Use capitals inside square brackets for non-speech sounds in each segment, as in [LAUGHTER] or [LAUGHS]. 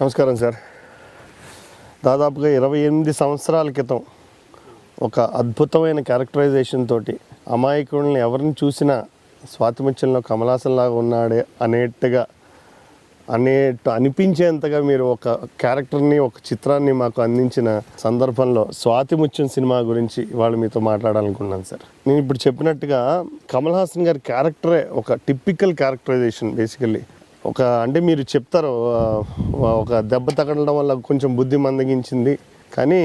నమస్కారం సార్. దాదాపుగా ఇరవై ఎనిమిది సంవత్సరాల క్రితం ఒక అద్భుతమైన క్యారెక్టరైజేషన్ తోటి అమాయకుల్ని ఎవరిని చూసినా స్వాతిమత్యంలో కమలాసంలాగా ఉన్నాడే అనేట్టుగా అనేట్టు అనిపించేంతగా మీరు ఒక క్యారెక్టర్ని ఒక చిత్రాన్ని మాకు అందించిన సందర్భంలో స్వాతిముత్యం సినిమా గురించి ఇవాళ మీతో మాట్లాడాలనుకున్నాను సార్. నేను ఇప్పుడు చెప్పినట్టుగా కమల్ హాసన్ గారి క్యారెక్టరే ఒక టిపికల్ క్యారెక్టరైజేషన్ బేసికల్లీ ఒక అంటే మీరు చెప్తారు ఒక దెబ్బ తగలడం వల్ల కొంచెం బుద్ధి మందగించింది. కానీ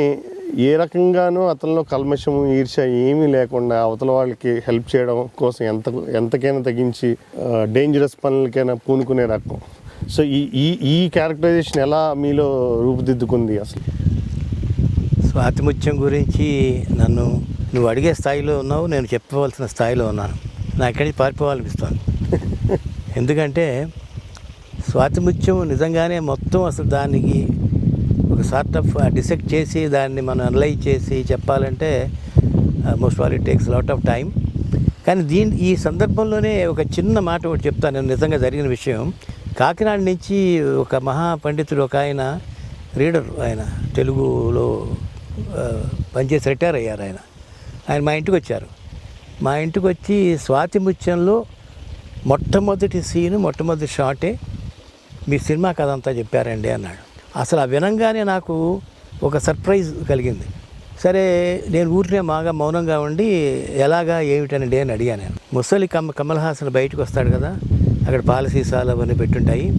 ఏ రకంగానూ అతనిలో కల్మషం ఈర్ష ఏమీ లేకుండా అవతల వాళ్ళకి హెల్ప్ చేయడం కోసం ఎంత ఎంతకైనా తగ్గించి డేంజరస్ పనులకైనా పూనుకునే రకం. సో ఈ ఈ ఈ క్యారెక్టరైజేషన్ ఎలా మీలో రూపుదిద్దుకుంది అసలు? స్వాతిముత్యం గురించి నన్ను నువ్వు అడిగే స్థాయిలో ఉన్నావు నేను చెప్పవలసిన స్థాయిలో ఉన్నాను. నాకు ఎక్కడికి పారిపోవాలనిపిస్తుంది. [LAUGHS] ఎందుకంటే స్వాతిముత్యం నిజంగానే మొత్తం అసలు దానికి ఒక సార్ట్ ఆఫ్ డిసెక్ట్ చేసి దాన్ని మనం అనలైజ్ చేసి చెప్పాలంటే most all it takes lot of time కానీ దీని ఈ సందర్భంలోనే ఒక చిన్న మాట ఒకటి చెప్తాను నేను నిజంగా జరిగిన విషయం. కాకినాడ నుంచి ఒక మహా పండితుడు ఒక ఆయన రీడర్ ఆయన తెలుగులో uh, పనిచేసి రిటైర్ అయ్యారు ఆయన. ఆయన మా ఇంటికి వచ్చారు. మా ఇంటికి వచ్చి స్వాతిముత్యంలో మొట్టమొదటి సీను మొట్టమొదటి షాటే మీ సినిమా కథ అంతా చెప్పారండి అన్నాడు. అసలు ఆ వినంగానే నాకు ఒక సర్ప్రైజ్ కలిగింది. సరే నేను ఊరినే బాగా మౌనంగా ఉండి ఎలాగా ఏమిటనండి అని అడిగాను నేను. ముసలి కమ కమల్ హాసన్ బయటకు వస్తాడు కదా అక్కడ పాలసీసాలు అవన్నీ పెట్టుంటాయి.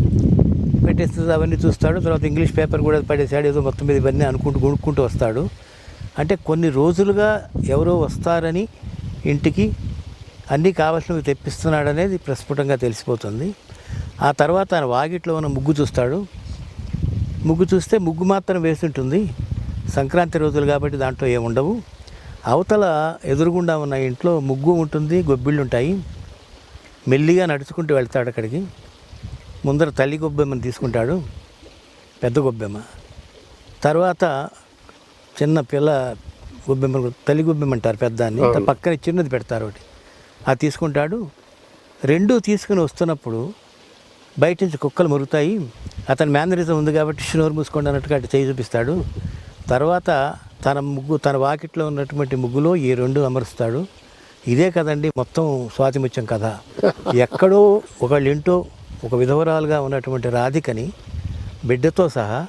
పెట్టేస్తుంది అవన్నీ చూస్తాడు తర్వాత ఇంగ్లీష్ పేపర్ కూడా పడేసాడు ఏదో మొత్తం మీద ఇవన్నీ అనుకుంటూ కొనుక్కుంటూ వస్తాడు. అంటే కొన్ని రోజులుగా ఎవరో వస్తారని ఇంటికి అన్నీ కావాల్సినవి తెప్పిస్తున్నాడనేది ప్రస్ఫుటంగా తెలిసిపోతుంది. ఆ తర్వాత ఆయన వాకిట్లో ఉన్న ముగ్గు చూస్తాడు. ముగ్గు చూస్తే ముగ్గు మాత్రం వేస్తుంటుంది సంక్రాంతి రోజులు కాబట్టి దాంట్లో ఏముండవు అవతల ఎదురుగుండా ఉన్న ఇంట్లో ముగ్గు ఉంటుంది గొబ్బిళ్ళు ఉంటాయి. మెల్లిగా నడుచుకుంటూ వెళ్తాడు అక్కడికి. ముందర తల్లి గొబ్బెమ్మని తీసుకుంటాడు. పెద్ద గొబ్బెమ్మ. తర్వాత చిన్న పిల్ల గొబ్బెమ్మ తల్లి గొబ్బెమ్మ అంటారు పెద్దాన్ని. పక్కన చిన్నది పెడతారు ఒకటి. అది తీసుకుంటాడు. రెండు తీసుకుని వస్తున్నప్పుడు బయట నుంచి కుక్కలు మురుగుతాయి అతని మేనరిజం ఉంది కాబట్టి షనోరు మూసుకోండి అన్నట్టుగా అటు చేయి చూపిస్తాడు. తర్వాత తన ముగ్గు తన వాకిట్లో ఉన్నటువంటి ముగ్గులో ఈ రెండు అమరుస్తాడు. ఇదే కదండి మొత్తం స్వాతిముత్యం కథ. ఎక్కడో ఒకళ్ళింటో ఒక విధవరాలుగా ఉన్నటువంటి రాధికని బిడ్డతో సహా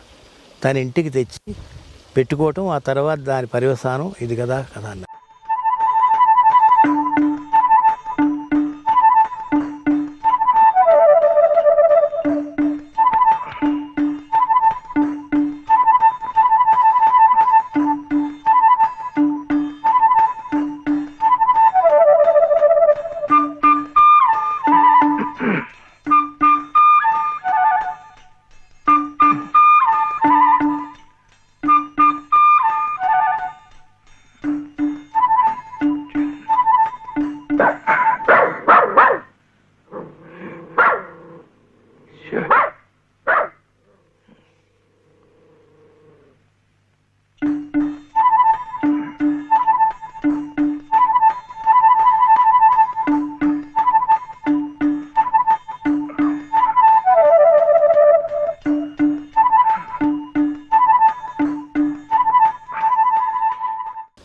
తన ఇంటికి తెచ్చి పెట్టుకోవటం ఆ తర్వాత దాని పర్యవసానం ఇది కదా కథ అన్న.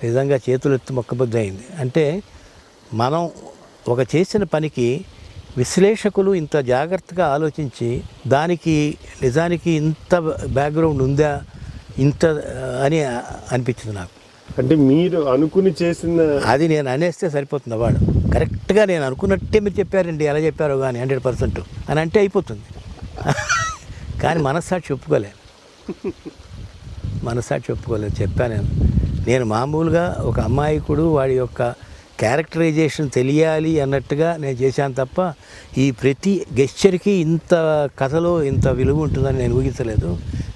నిజంగా చేతులు ఎత్తి మొక్కబుద్ధి అయింది అంటే మనం ఒక చేసిన పనికి విశ్లేషకులు ఇంత జాగ్రత్తగా ఆలోచించి దానికి నిజానికి ఇంత బ్యాక్గ్రౌండ్ ఉందా ఇంత అని అనిపించింది నాకు. అంటే మీరు అనుకుని చేసిన అది నేను అనేస్తే సరిపోతుంది వాడు కరెక్ట్గా నేను అనుకున్నట్టే మీరు చెప్పారండి ఎలా చెప్పారో కానీ హండ్రెడ్ పర్సెంట్ అని అంటే అయిపోతుంది. కానీ మనస్సాక్షి ఒప్పుకోలేదు మనస్సాక్షి ఒప్పుకోలేదు చెప్పాను నేను. నేను మామూలుగా ఒక అమాయకుడు వాడి యొక్క క్యారెక్టరైజేషన్ తెలియాలి అన్నట్టుగా నేను చేశాను తప్ప ఈ ప్రతి గెస్చర్కి ఇంత కథలో ఇంత విలువ ఉంటుందని నేను ఊహించలేదు.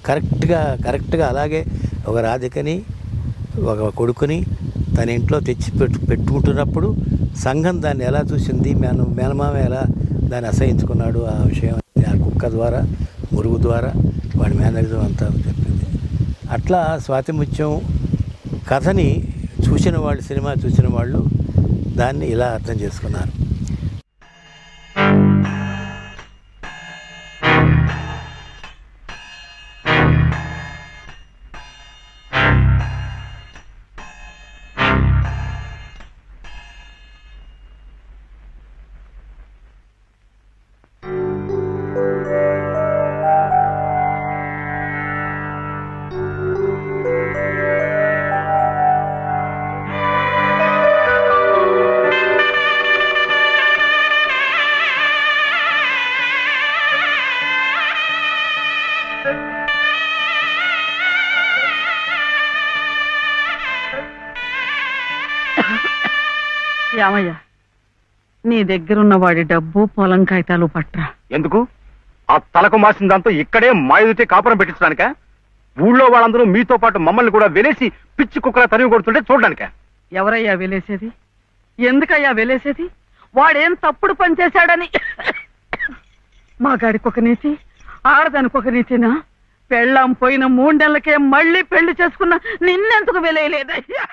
కరెక్ట్గా కరెక్ట్గా అలాగే ఒక రాధికని ఒక కొడుకుని తన ఇంట్లో తెచ్చి పెట్టు పెట్టుకుంటున్నప్పుడు సంఘం దాన్ని ఎలా చూసింది మేన మేనమామ ఎలా దాన్ని అసహించుకున్నాడు ఆ విషయం ఆ కుక్క ద్వారా మురుగు ద్వారా వాడి మేనరిజం అంతా చెప్పింది. అట్లా స్వాతిముత్యం కథని చూసిన వాళ్ళు సినిమా చూసిన వాళ్ళు దాన్ని ఇలా అర్థం చేసుకున్నారు. ఏమయ్యా నీ దగ్గరున్న వాడి డబ్బు పొలం కాగితాలు పట్రా. ఎందుకు? ఆ తలకు మాసిన దాంతో ఇక్కడే మాయుడితే కాపురం పెట్టించడానిక? ఊళ్ళో వాళ్ళందరూ మీతో పాటు మమ్మల్ని కూడా వెలేసి పిచ్చి కుక్కల తరిమి కొడుతుంటే చూడడానిక? ఎవరయ్యా వెలేసేది? ఎందుకయ్యా వెలేసేది? వాడేం తప్పుడు పని చేశాడని. మా గాడికి ఒక నీతి ఆడదానికి ఒక నీతినా? పెళ్ళాం పోయిన మూడు నెలలకే మళ్ళీ పెళ్ళి చేసుకున్న నిన్నెందుకు వెలేయలేదయ్యా?